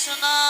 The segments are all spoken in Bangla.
কৃষ্ণ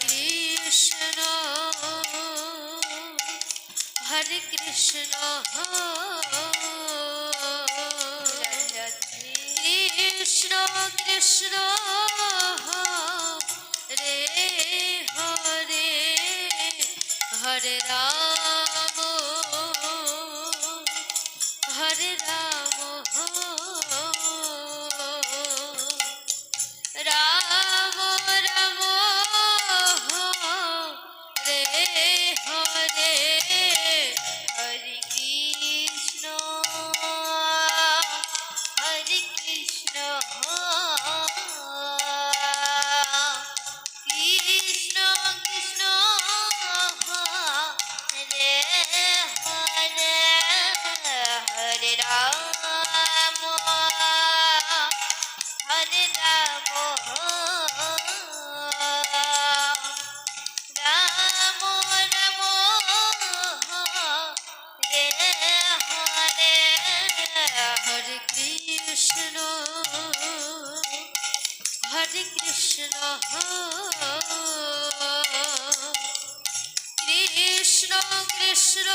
কৃষ্ণ হরে কৃষ্ণ কৃষ্ণ কৃষ্ণ রে হরে হরে রাম হরে রাম। হরে কৃষ্ণ কৃষ্ণ কৃষ্ণ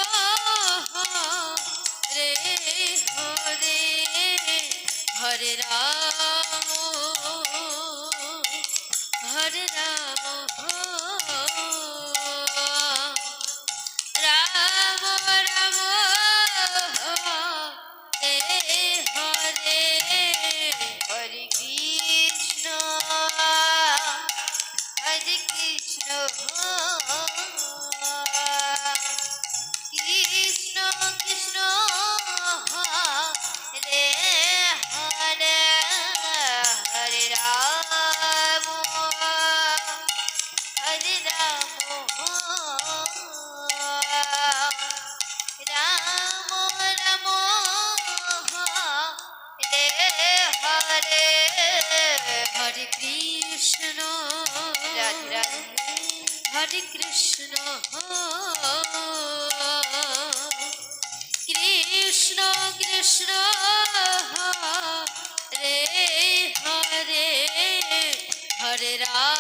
রে হরে হরে রাম।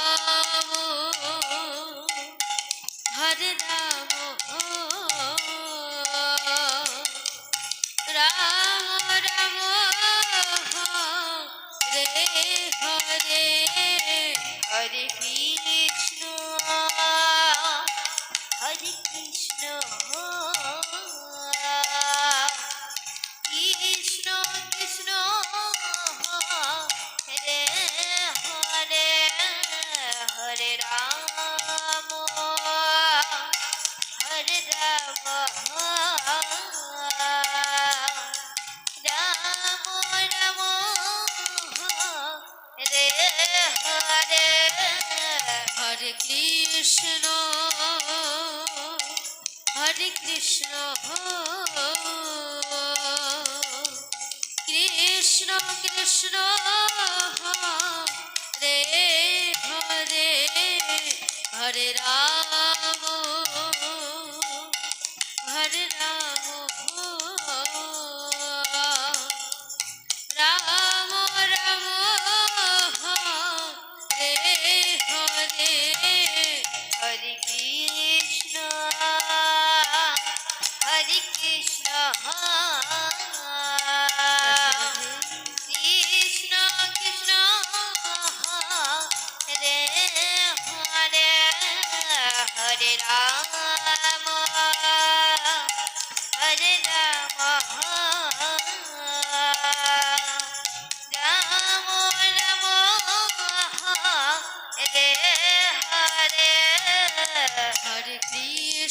রাম হরে রাম কৃষ্ণ কৃষ্ণ রে Hare Hare Ram.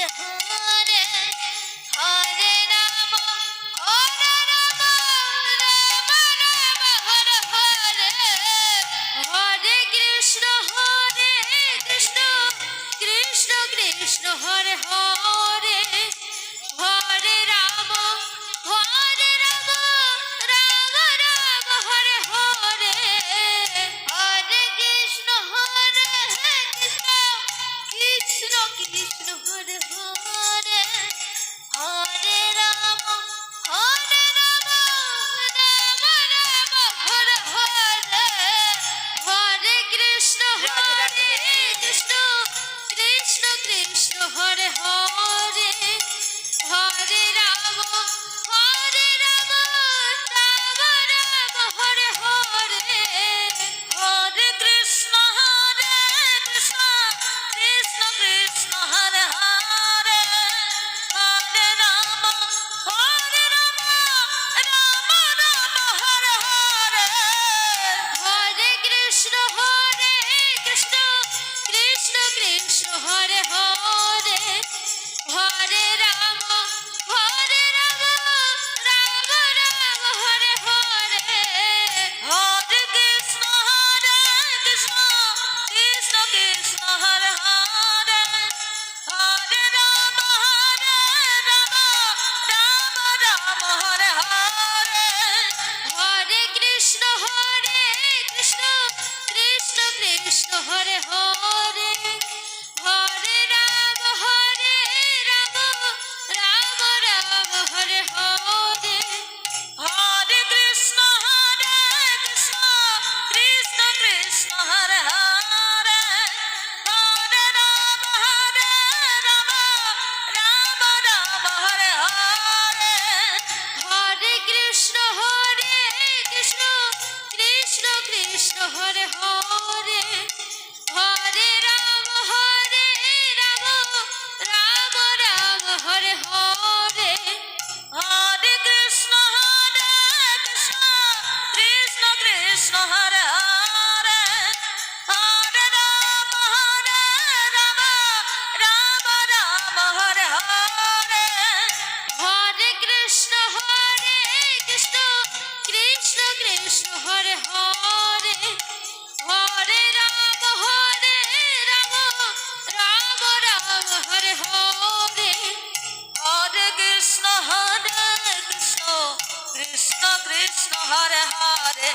high. Krishna Hare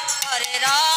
hare it ram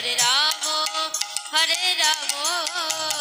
Hare Ram Hare Ram.